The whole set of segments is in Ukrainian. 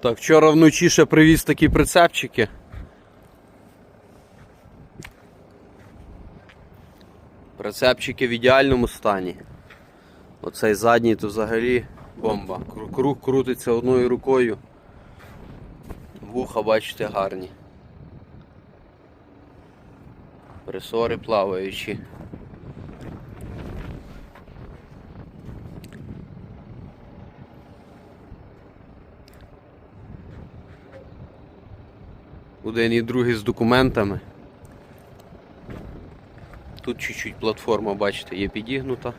Так, вчора вночі ще привіз такі прицепчики. Прицепчики в ідеальному стані. Оцей задній то взагалі бомба. Круг крутиться одною рукою. Вуха, бачите, гарні. Пресори плаваючі. Один і другий з документами. Тут чуть-чуть платформа, бачите, є підігнута.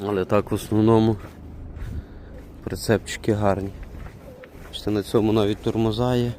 Але так в основному прицепчики гарні. На цьому навіть тормоза є.